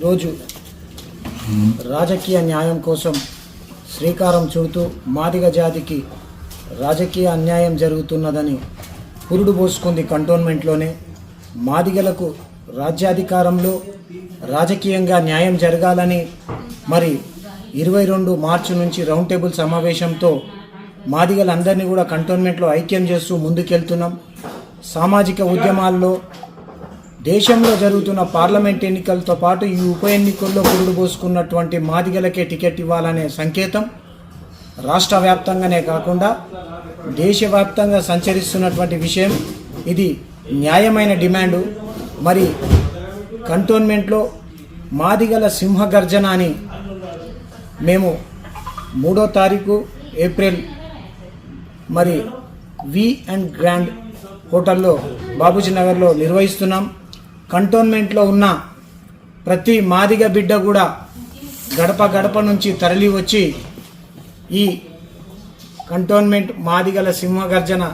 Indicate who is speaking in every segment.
Speaker 1: ఈరోజు రాజకీయ న్యాయం కోసం శ్రీకారం చుడుతూ మాదిగ జాతికి రాజకీయ అన్యాయం జరుగుతున్నదని పురుడు పోసుకుంది కంటోన్మెంట్లోనే. మాదిగలకు రాజ్యాధికారంలో రాజకీయంగా న్యాయం జరగాలని మరి ఇరవై రెండు మార్చి నుంచి రౌండ్ టేబుల్ సమావేశంతో మాదిగలందరినీ కూడా కంటోన్మెంట్లో ఐక్యం చేస్తూ ముందుకెళ్తున్నాం. సామాజిక ఉద్యమాల్లో దేశంలో జరుగుతున్న పార్లమెంట్ ఎన్నికలతో పాటు ఈ ఉప ఎన్నికల్లో పురుడు పోసుకున్నటువంటి మాదిగలకే టికెట్ ఇవ్వాలనే సంకేతం రాష్ట్ర వ్యాప్తంగానే కాకుండా దేశవ్యాప్తంగా సంచరిస్తున్నటువంటి విషయం. ఇది న్యాయమైన డిమాండు. మరి కంటోన్మెంట్లో మాదిగల సింహగర్జన అని మేము మూడో తారీఖు ఏప్రిల్ మరి వి అండ్ గ్రాండ్ హోటల్లో బాబూజీ నగర్లో నిర్వహిస్తున్నాం. కంటోన్మెంట్లో ఉన్న ప్రతి మాదిగ బిడ్డ కూడా గడప గడప నుంచి తరలి వచ్చి ఈ కంటోన్మెంట్ మాదిగల సింహగర్జన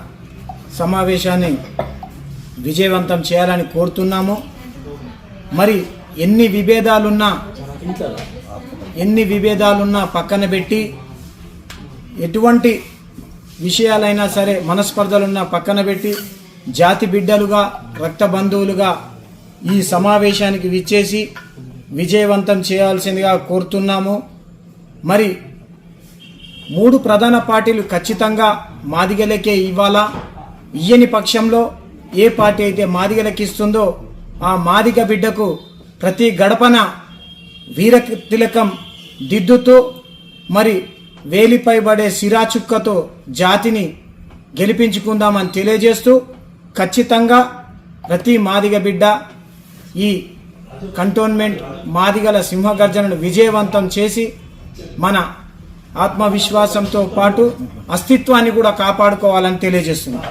Speaker 1: సమావేశాన్ని విజయవంతం చేయాలని కోరుతున్నాము. మరి ఎన్ని విభేదాలున్నా ఎన్ని విభేదాలున్నా పక్కన పెట్టి ఎటువంటి విషయాలైనా సరే మనస్పర్ధలున్నా పక్కన పెట్టి జాతి బిడ్డలుగా రక్త బంధువులుగా ఈ సమావేశానికి విచ్చేసి విజయవంతం చేయాల్సిందిగా కోరుతున్నాము. మరి మూడు ప్రధాన పార్టీలు ఖచ్చితంగా మాదిగలకే ఇవ్వాలా? ఇయ్యని పక్షంలో ఏ పార్టీ అయితే మాదిగలకి ఇస్తుందో ఆ మాదిగ బిడ్డకు ప్రతి గడపన వీర తిలకం దిద్దుతూ మరి వేలిపై పడే సిరాచుక్కతో జాతిని గెలిపించుకుందామని తెలియజేస్తూ ఖచ్చితంగా ప్రతి మాదిగ బిడ్డ ఈ కంటోన్మెంట్ మాదిగల సింహగర్జనను విజయవంతం చేసి మన ఆత్మవిశ్వాసంతో పాటు అస్తిత్వాన్ని కూడా కాపాడుకోవాలని తెలియజేస్తున్నాం.